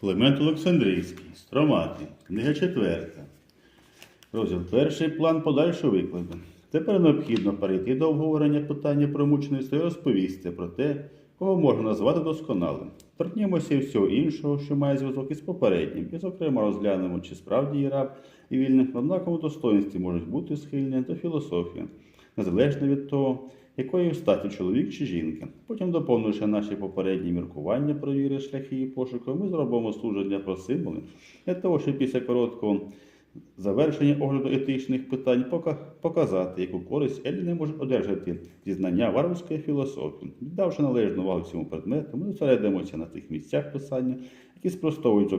Климент Олександрійський, Стромати, книга четверта. Розділ перший план подальшого викладу. Тепер необхідно перейти до обговорення питання про мучеництво і розповісти про те, кого можна назвати досконалим. Торкнімося і всього іншого, що має зв'язок із попереднім, і, зокрема, розглянемо, чи справді є раб і вільним в однаковому достоинстві можуть бути схильні до філософії, незалежно від того, якої статі чоловік чи жінка. Потім, доповнивши наші попередні міркування про віри, шляхи і пошуку, ми зробимо служення про символи для того, щоб після короткого завершення огляду етичних питань показати, яку користь Еліни може одержати зі знання варварської філософії. Віддавши належну увагу цьому предмету, ми зосередимося на тих місцях писання, які спростовують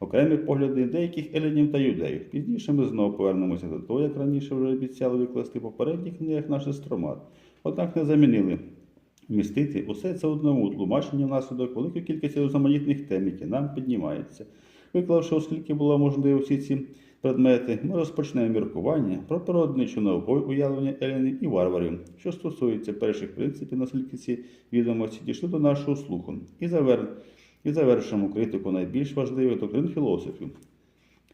окремі погляди деяких елінів та юдеїв. Пізніше ми знову повернемося до того, як раніше вже обіцяли викласти попередніх книгах наш естромат. Однак не замінили вмістити усе це одному тлумаченні внаслідок великої кількості різноманітних тем, які нам піднімаються. Виклавши, оскільки було можливо всі ці предмети, ми розпочнемо міркування про природничу наукове уявлення елінів і варварів, що стосується перших принципів, наскільки ці відомості дійшли до нашого слуху, і, завер... і завершимо критику найбільш важливих доктрин філософів.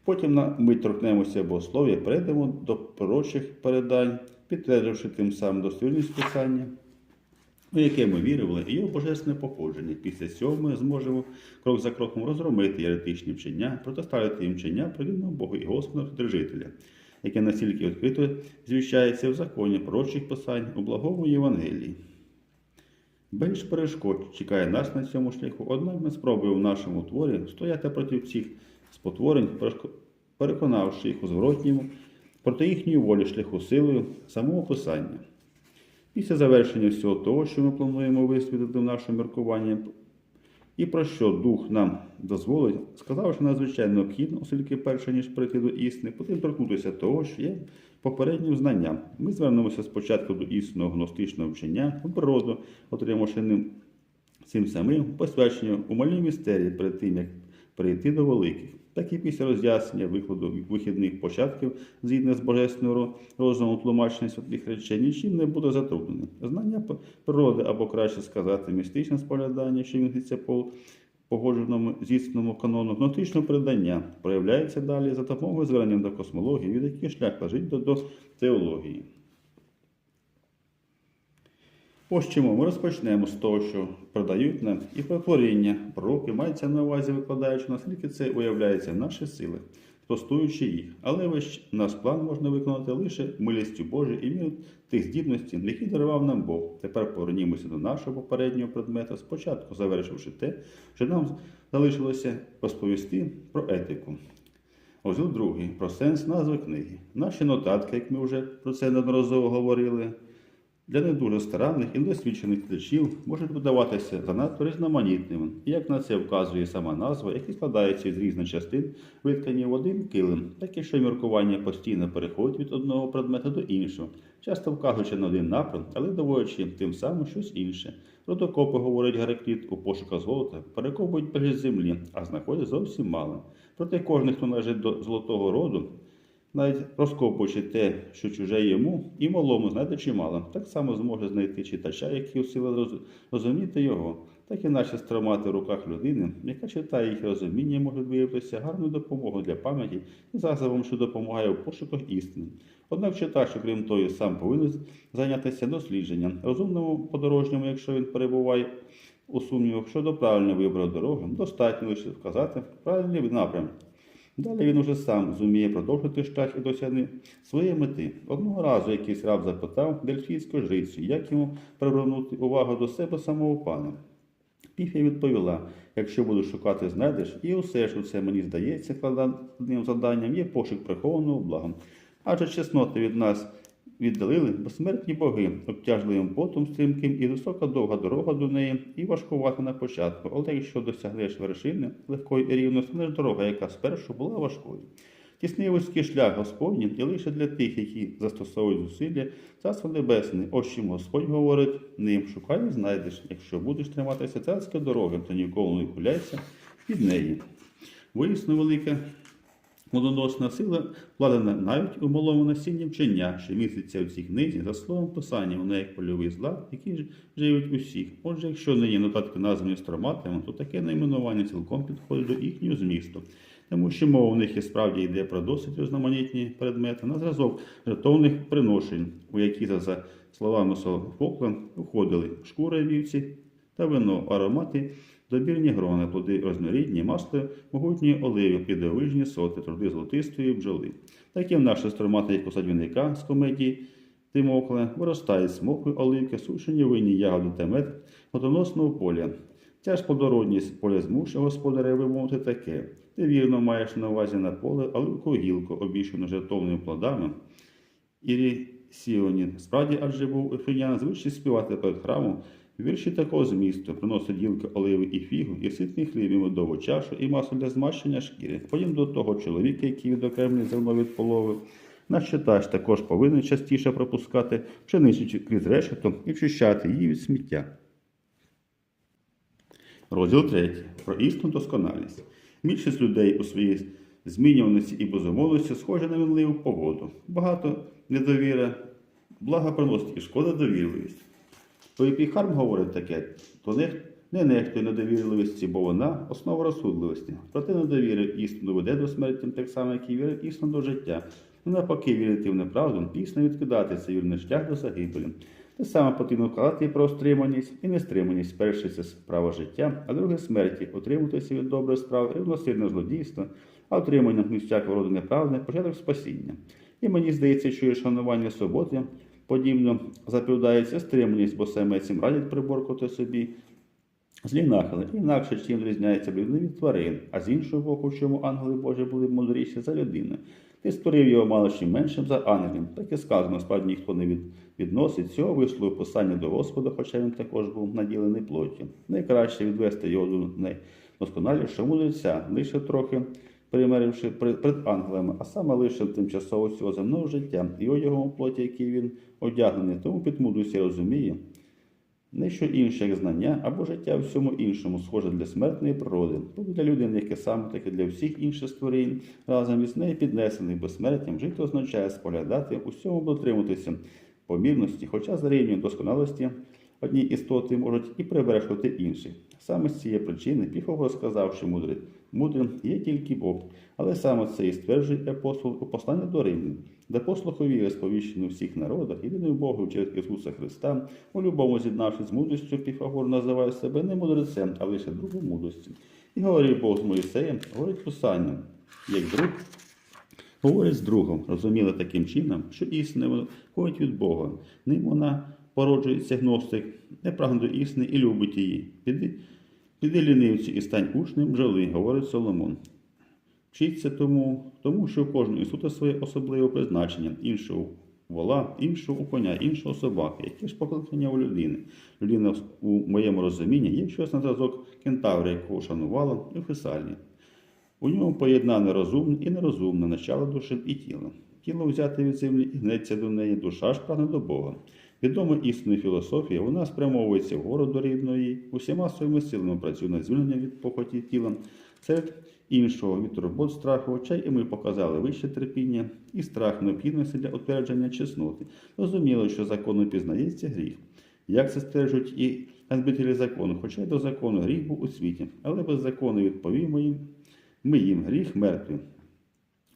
Потім на мить торкнемося богослов'я, перейдемо до пророчих передань, підтвердивши тим самим достовірність писання, у яке ми вірили, і його божественне походження. Після цього ми зможемо крок за кроком розгромити еретичні вчення, протиставити їм вчення про єдиного Бога і Господа Вседержителя, яке настільки відкрито звіщається в законі пророчих писань у благому Євангелії. Без перешкод чекає нас на цьому шляху, однак ми спробуємо в нашому творі стояти проти всіх спотворень, переконавши їх у зворотньому, проти їхньої волі шляху силою самого писання. Після завершення всього того, що ми плануємо висвітлити в нашому міркуванні, і про що дух нам дозволить, сказавши надзвичайно необхідно, оскільки перше, ніж прийти до істини, потрібно торкнутися того, що є попереднім знанням. Ми звернемося спочатку до істинного гностичного вчення, природу, отримавши ним цим самим посвячення у малій містерії перед тим, як перейти до великих. Так і після роз'яснення викладу вихідних початків, згідно з божественного розуму тлумачення святих речей, нічим не буде затруднене. Знання природи, або краще сказати, містичне споглядання, що міститься по погодженому зісному канону гнотичного передання, проявляється далі за допомогою звернення до космології, від яких шлях лежить до, до теології. Ось чому ми розпочнемо з того, що продають нам і притворіння. Пророки мається на увазі, викладаючи, наскільки це уявляється в наших силах, простуючи їх. Але весь наш план можна виконати лише милістю Божою і мірою тих здібностей, які дарував нам Бог. Тепер повернімося до нашого попереднього предмета, спочатку завершивши те, що нам залишилося розповісти про етику. Розділ другий про сенс назви книги. Наші нотатки, як ми вже про це неодноразово говорили, для не дуже старанних і недосвідчених читачів можуть видаватися занадто різноманітними, і як на це вказує сама назва, які складаються з різних частин, виткані в один килим, так і що міркування постійно переходить від одного предмета до іншого, часто вказуючи на один напрям, але доводячи тим самим щось інше. Родокопи, говорить Геракліт, у пошуках золота перекопують берег землі, а знаходять зовсім мало. Проте кожен, хто належить до золотого роду, навіть розкопуючи те, що чуже йому, і малому знайде чимало, так само зможе знайти читача, який усила роз- розуміти його, так і наші стромати в руках людини, яка читає їх розуміння, може виявитися гарною допомогою для пам'яті і засобом, що допомагає у пошуках істини. Однак читач, окрім того, сам повинен зайнятися дослідженням, розумному подорожньому, якщо він перебуває у сумнівах щодо правильного вибору дороги, достатньо лише вказати правильний напрям. Далі він уже сам зуміє продовжити шлях і досягне своєї мети. Одного разу якийсь раб запитав дельфійську жрицю, як йому привернути увагу до себе самого пана. Піфія відповіла: якщо будеш шукати, знайдеш, і усе, що це мені здається складним завданням, є пошук прихованого блага. Адже чесноти від нас віддалили безсмертні боги, обтяжливим потом стрімким і висока довга дорога до неї, і важкувата на початку. Але якщо досягнеш вершини легкої і рівно, станеш дорога, яка спершу була важкою. Тісний вузький шлях Господній і лише для тих, які застосовують зусилля, царство небесне. Ось чим Господь говорить ним, шукай і знайдеш. Якщо будеш триматися царської дороги, то ніколи не гуляйся від неї. Воїсно велика Водоносна сила вкладена навіть у малому насінні вчення, що міститься у цій книзі, за словом писання, вона як польовий злад, який ж- живить усіх. Отже, якщо нині нотатки названі строматами, то таке найменування цілком підходить до їхнього змісту. Тому що мова у них і справді йде про досить різноманітні предмети на зразок жертовних приношень, у які, за, словами Софокла, входили шкура вівці та вино, аромати, добірні грони, плоди рознорідні, масло, могутні оливи, підовижні соти, труди золотистої бджоли. Таким стромати, як у з комедії Тимокла, виростають смокви, оливки, сушені винні ягоди та мед плодоносного поля. Ця ж плодородність поля змушує господаря вимовити таке. Ти вірно маєш на увазі на поле оливкову гілку, обіщену жертовними плодами. Ірі Сіонін. Справді, адже був ефінян звичай співати перед храмом вірші такого змісту, приносить ділки оливи і фігу, і ситний хліб, і медову чашу, і масло для змащення шкіри. Потім до того чоловіка, який відокремлює зерно від полови. Наш читач також повинен частіше пропускати пшеницю крізь решето і вчищати її від сміття. Розділ 3. Про істинну досконалість. Більшість людей у своїй змінюваності і безумовності схожі на мінливу погоду. Багато недовіра, блага приносить і шкода довірливість. То і Піхарм говорить таке, то не, не нехтує недовірливості, бо вона основа розсудливості. Проте недовіра істину веде до смерті, так само, як і віра істину до життя. Ну, навпаки, вірити в неправду, пісно відкидати цей вірний шлях до загибелі. Те саме потрібно вкладати і про стриманість і нестриманість. Перше це справа життя, а друге смерті, утримуватися від добрих справ, рівносильне злодійство, а отримання всякого роду неправди, початок спасіння. І мені здається, що і шанування свободи подібно заповідається стриманість, бо саме цим радять приборкувати собі злі нахили. Інакше чим відрізняється блідний від тварин, а з іншого боку, в чому ангели Божі були мудріші за людину. Ти створив його мало чи меншим за ангелів. Так і сказано, справді ніхто не від, відносить цього вислову писання до Господа, хоча він також був наділений плоттю. Найкраще відвести його до найдосконалішого мудреця, лише трохи примиривши пред ангелами, а саме лише тимчасово цього земного життя і одягом плоті, який він одягнений, тому під мудрості розуміє, не що інше, як знання або життя всьому іншому, схоже для смертної природи, тобто для людини, яке саме, так і для всіх інших створінь, разом із нею піднесених безсмертям, жити означає споглядати, усьому дотримуватися помірності, хоча за рівнем досконалості одні істоти можуть і привершувати інших. Саме з цієї причини Піфагор сказав, що мудрий, мудрим є тільки Бог, але саме це і стверджує апостол у посланні до Римлян, де послуху віри у всіх народах, єдиним Богу через Ісуса Христа, у любому з'єднавшись з мудрістю, Піфагор називає себе не мудрецем, а лише другом мудрості. І говорив Бог з Моїсеєм, говорить Писання, як друг Говорить з другом, розуміли таким чином, що істина виходить від Бога. Ним вона породжується гностик, не прагне до істини і любить її. Піди, піди лінивці і стань учнем бджоли, говорить Соломон. Вчиться тому, тому що у кожного існута своє особливе призначення, іншого вола, іншого у коня, іншого собаки, яке ж покликання у людини. Людина у моєму розумінні є щось на зразок кентавра, якого шанувала у Фесалії. У ньому поєднане розумне і нерозумне начало душі і тіла. Тіло взяте від землі і гнеться до неї, душа ж прагне до Бога. Відома істинна філософія, вона спрямовується вгору до рідної, усіма своїми силами працює над звільненням від похоті тіла. Серед іншого від турбот страху очей, і ми показали вище терпіння і страх необхідності для утвердження чесноти. Розуміло, що законом пізнається гріх. Як це стверджують і розбителі закону, хоча й до закону гріх був у світі, але без закону відповімо їм, ми їм гріх мертвий.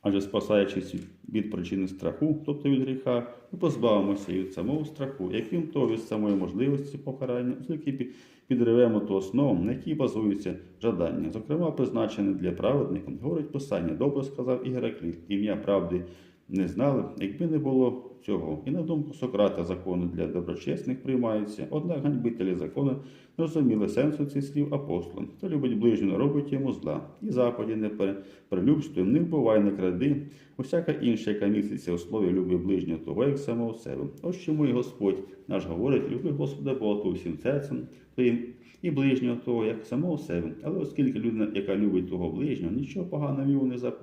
Адже спасаючись від причини страху, тобто від гріха, ми позбавимося від самого страху, яким то від самої можливості покарання, оскільки пі- підривемо ту основу, на якій базуються жадання, зокрема призначене для праведника, говорить писання, добре сказав і Геракліт, ім'я правди не знали, якби не було цього. І на думку Сократа закони для доброчесних приймаються, однак ганьбителі закону не розуміли сенсу цих слів апостола. Хто любить ближнього, робить йому зла. І заповіді не пере- перелюбствуй, не вбивай, не кради. Усяка інша, яка міститься у слові люби ближнього того, як самого себе. Ось чому і Господь наш говорить, люби Господа Бога твого всім серцем твоїм і ближнього того, як самого себе. Але оскільки людина, яка любить того ближнього, нічого поганого йому не зап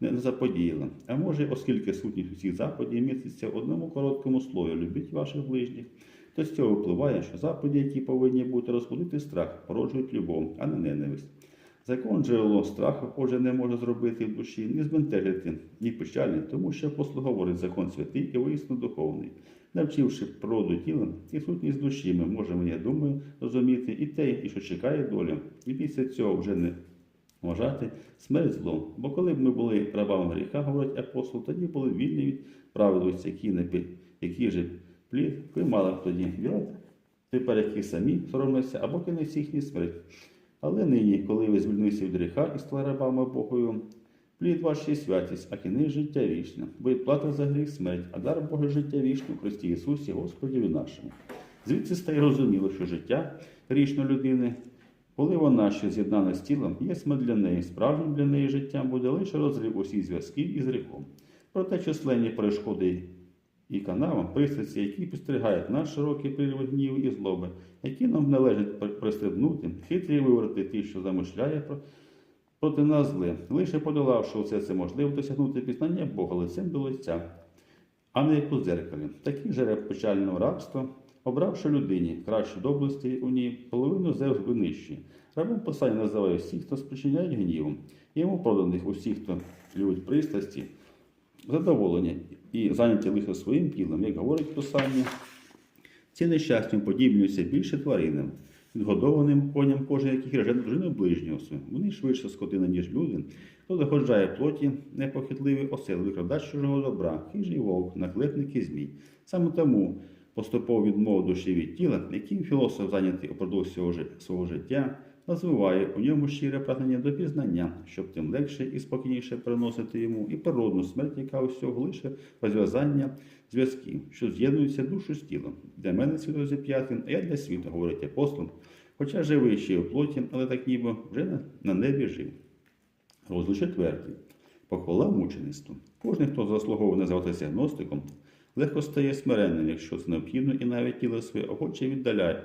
не заподіяла. А може, оскільки сутність усіх заходів міститься в одному короткому слові любіть ваших ближніх, то з цього впливає, що заповіді, які повинні бути розбудити страх, породжують любов, а не ненависть. Закон джерело страху, отже, не може зробити в душі, ні збентежити, ні печалі, тому що апостол говорить закон святий і воїсно духовний. Навчивши природу тіла і сутність душі, ми можемо, я думаю, розуміти і те, і що чекає доля, і після цього вже не вважати смерть злом. Бо коли б ми були рабами гріха, говорить апостол, тоді були вільні від праведності, які, не, які же плід, ви мали б тоді вірити, тепер які самі соромляться, або кінець їхній смерть. Але нині, коли ви звільнилися від гріха і стали рабами Богою, плід ваш є святість, а кінець життя вічне. Бо плата за гріх смерть, а дар Бога життя вічне в Христі Ісусі, Господі нашому. Звідси стає розуміло, що життя грішної людини, коли вона ще з'єднана з тілом, є смерть для неї, справжнім для неї життям буде лише розрив усіх зв'язків із гріхом. Проте численні перешкоди і канавам, пристрасті, які підстерігають наш широкий прірви гніву і злоби, які нам належить при- пристебнути, хитрі виворити ті, що замишляє про- проти нас зле, лише подолавши усе це можливо досягнути пізнання Бога лицем до лиця, а не як у дзеркалі. Такий жереб печального рабства, обравши людині кращі доблесті у ній, половину Зевс винищує. Рабом послання називає всіх, хто спричиняє гнівом, і йому проданих усіх, хто любить пристрасті, задоволення і зайняті лише своїм тілом, як говорить Писання. Ці нещастям подібнюються більше тваринам, відгодованим коням, кожен яких реже дружину ближнього. Вони швидше скотина, ніж люди, хто заходжає плоті, непохитливий осел, викрадач чужого добра, хижий вовк, наклепник і змій. Саме тому поступово відмову душі від тіла, яким філософ зайнятий упродовж свого, життя, розвиває у ньому щире прагнення до пізнання, щоб тим легше і спокійніше переносити йому і природну смерть, яка усього лише розв'язання зв'язків, що з'єднуються душу з тілом. Для мене світ розіп'ятий, а я для світу, говорить апостол, хоча живий ще в плоті, але так ніби вже на небі жив. Розділ четвертий. Похвала мучеництву. Кожен, хто заслуговує називатися гностиком, легко стає смиренним, якщо це необхідно, і навіть тіло своє охоче віддаляє,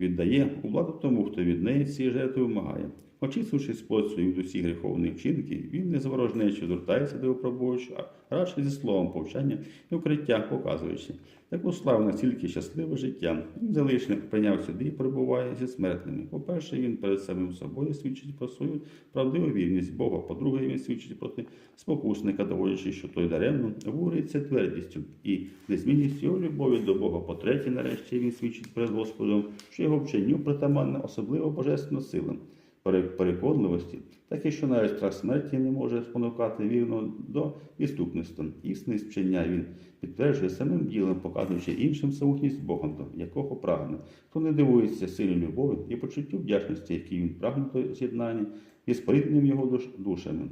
віддає у владу тому, хто від неї цієї жертви вимагає. Очисливши плоть свою від усіх гріховних вчинків, він не заворожнече звертається до випробуючого, а радше зі словом повчання і укриття, показуючи, таку славу настільки щасливе життя. Він залишне прийняв сюди і перебуває зі смертними. По-перше, він перед самим собою свідчить про свою правдиву вірність Бога. По-друге, він свідчить проти спокусника, доводячи, що той даремно обурюється твердістю і незмінністю його любові до Бога. По-третє, нарешті він свідчить перед Господом, що його вченню притаманна особливо божественна сила переконливості, таке, що навіть страх смерті не може спонукати вірно до відступництва. Існість вчення він підтверджує самим ділом, показуючи іншим самотність Бога, якого прагне. Хто не дивується силі любові і почуттю вдячності, які він прагне до з'єднання і спорідненням його душ, душами.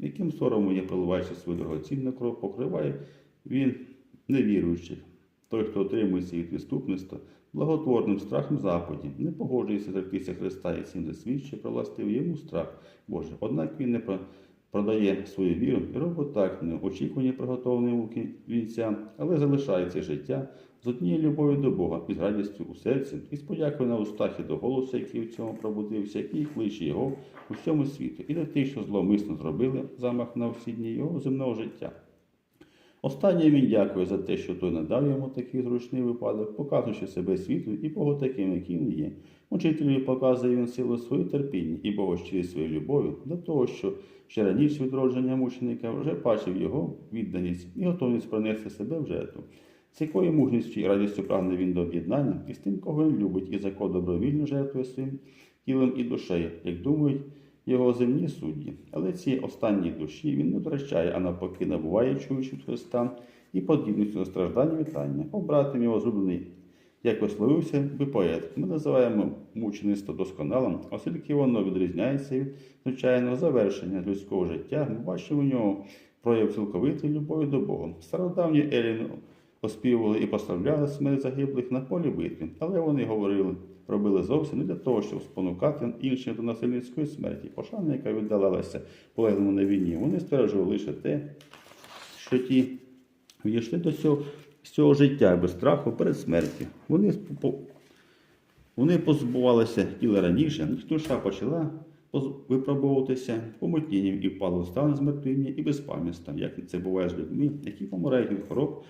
Яким соромом я проливаючи свою дорогоцінну кров, покриває він невіруючих. Той, хто отримується від відступництва, благотворним страхом Заході, не погоджується зректися Христа і цим засвідчує про властивий йому страх Боже. Однак він не продає свою віру і робить так, не очікування приготовленої муки вінця, але залишає це життя з однією любов'ю до Бога, із радістю у серці, і з подякою на устах і до голосу, який в цьому пробудився, який кличе його у всьому світу, і до тих, що зловмисно зробили замах на всі дні його земного життя. Останнє він дякує за те, що той надав йому такий зручний випадок, показуючи себе світу і Богу таким, яким він є. Учителю показує він силу свою терпіння і Бога щирість своєї любові до того, що ще раніше відродження мученика вже бачив його відданість і готовність принести себе в жертву. З якою мужністю і радістю прагне він до об'єднання і з тим, кого він любить, і за кого добровільно жертвує своїм тілом і душею, як думають його земні судді. Але ці останні душі він не втрачає, а навпаки набуває, чуючи Христа, і подібністю на страждання вітання. Обратим його зроблений, як висловився би поет. Ми називаємо мучеництво досконалим, оскільки воно відрізняється від звичайного завершення людського життя. Ми бачимо в нього прояв цілковитої любові до Бога. Стародавні Еліни оспівували і прославляли смерть загиблих на полі битви, але вони говорили, робили зовсім не для того, щоб спонукати інших до насильницької смерті. Пошана, яка віддалалася полеглому на війні, вони стверджували лише те, що ті відійшли до цього, з цього життя без страху перед смертю. Вони, вони позбувалися тіла раніше, їх душа почала випробовуватися помутнінням і впало в стан змертвіння і безпам'ятства, як це буває з людьми, які помирають від хвороб,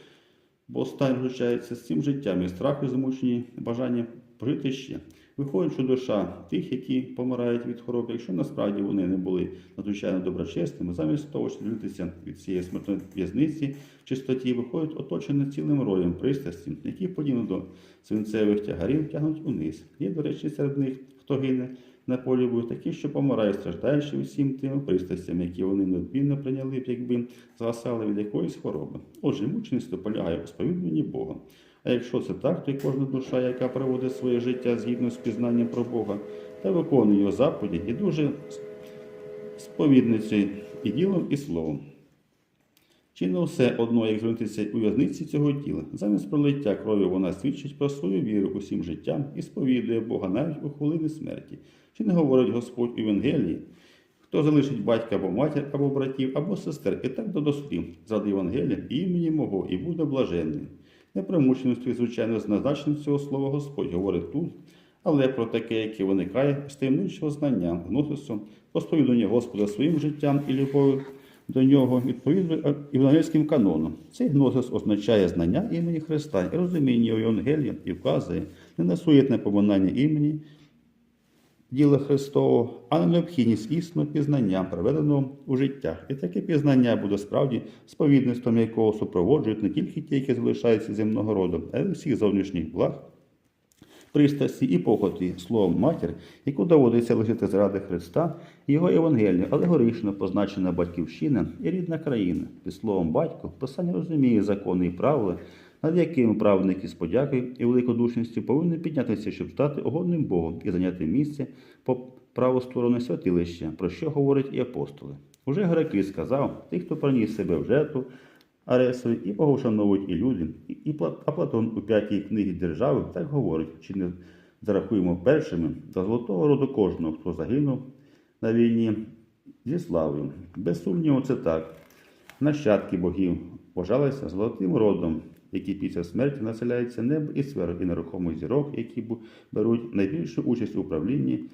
бо стан вручається з цим життям і страху змучені бажання пожити ще. Виходить, що душа тих, які помирають від хвороби, якщо насправді вони не були надзвичайно доброчесними, замість того, щоб звільнитися від цієї смертної в'язниці в чистоті, виходять оточені цілим роєм пристрасті, які подібно до свинцевих тягарів тягнуть униз. Є, до речі, серед них, хто гине на полі бою, такі, що помирають, страждаючи усім тими пристрастями, які вони неодмінно прийняли б, якби згасали від якоїсь хвороби. Отже, мучеництво полягає у сповідуванні Бога. А якщо це так, то й кожна душа, яка проводить своє життя згідно з пізнанням про Бога та виконує його заповіді, і дуже сповідницею і ділом, і словом. Чи не все одно, як звернутися у в'язниці цього тіла? Замість пролиття крові вона свідчить про свою віру усім життям і сповідує Бога навіть у хвилини смерті. Чи не говорить Господь у Євангелії? Хто залишить батька або матір, або братів, або сестер, і так до дослів, заради Євангелія і імені мого, і буде блаженним. Не про звичайно, з цього слова Господь говорить тут, але про таке, яке виникає з таємничого знання, гносису, розповідання Господа своїм життям і любов'ю до нього відповідно євангельським каноном. Цей гносис означає знання імені Христа і розуміння Євангелія і вказує не на суєтне поминання імені діла Христового, а на необхідність істинного пізнання, проведеного у життях. І таке пізнання буде справді сповідництвом, якого супроводжують не тільки ті, які залишаються земного роду, а й всіх зовнішніх благ, пристрасті і похоті словом матір, яку доводиться лишити заради Христа його Євангелію, алегорично позначена батьківщина і рідна країна. Під словом батько писання розуміє закони і правила, над якими правники з подякою і великодушністю повинні піднятися, щоб стати угодним Богом і зайняти місце по праву сторону святилища, про що говорять і апостоли. Уже греки сказав, тих, хто приніс себе в жертву, Аресові і Бога і люди, і, і а Платон у п'ятій книгі держави так говорить, чи не зарахуємо першими до золотого роду кожного, хто загинув на війні зі славою. Без сумніву, це так. Нащадки богів вважалися золотим родом, які після смерті населяються небо і сферу і нерухомих зірок, які беруть найбільшу участь у управлінні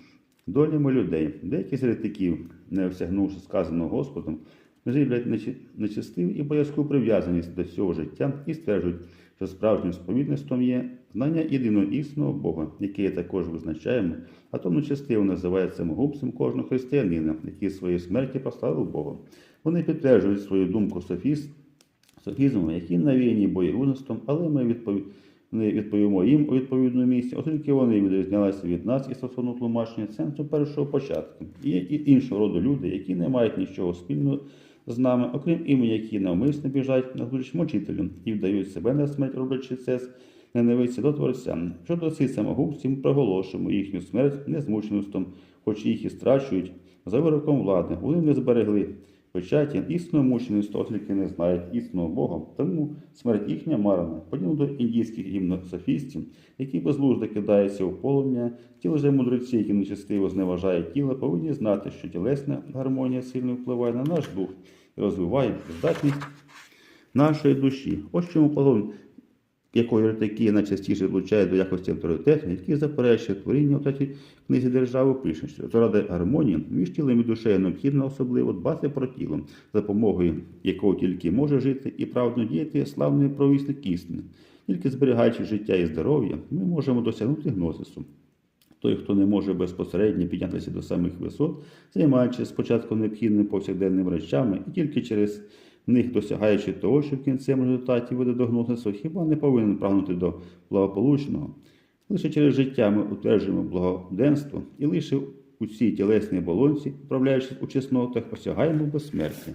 долями людей. Деякі з еретиків, не осягнувши сказаного Господом, живлять нечи- і боязку прив'язаність до цього життя і стверджують, що справжнім сповідництвом є знання єдиного істинного Бога, яке також визначаємо, а тому частиво називає самогубцем кожного християнина, який своєї смерті поставив Бога. Вони підтверджують свою думку софіст, софізмом, які навіяні боєгузностом, але ми відпові... не відповімо їм у відповідному місці, оскільки вони відрізнялися від нас і стосовно тлумачення сенсу першого початку. Є і іншого роду люди, які не мають нічого спільного з нами, окрім імені, які навмисно біжать на зустріч мучителю і вдають себе на смерть, роблячи це з ненависті до Творця. Щодо цих самогубців, проголошуємо їхню смерть незмученостом, хоч їх і страчують за вироком влади. Вони не зберегли печаті істинно мучеництва, оскільки не знають істинного Бога, тому смерть їхня марна, подібно до індійських гімнософістів, які безлужди кидаються у полум'я, ті лише мудреці, які нечестиво зневажають тіло, повинні знати, що тілесна гармонія сильно впливає на наш дух і розвиває здатність нашої душі. Ось чому Платон, якого еретики найчастіше влучають до якості авторитету, який заперечує творіння в третій книзі держави, що заради гармонії між тілом і душею необхідно особливо дбати про тіло, за допомогою якого тільки може жити і правдно діяти славний провісник істини. Тільки зберігаючи життя і здоров'я, ми можемо досягнути гносису. Той, хто не може безпосередньо піднятися до самих висот, займаючись спочатку необхідними повсякденними речами, і тільки через них досягаючи того, що в кінцевому результаті веде до гносису, хіба не повинен прагнути до благополучного. Лише через життя ми утверджуємо благоденство і лише у цій тілесній болонці, управляючись у чеснотах, осягаємо безсмертя.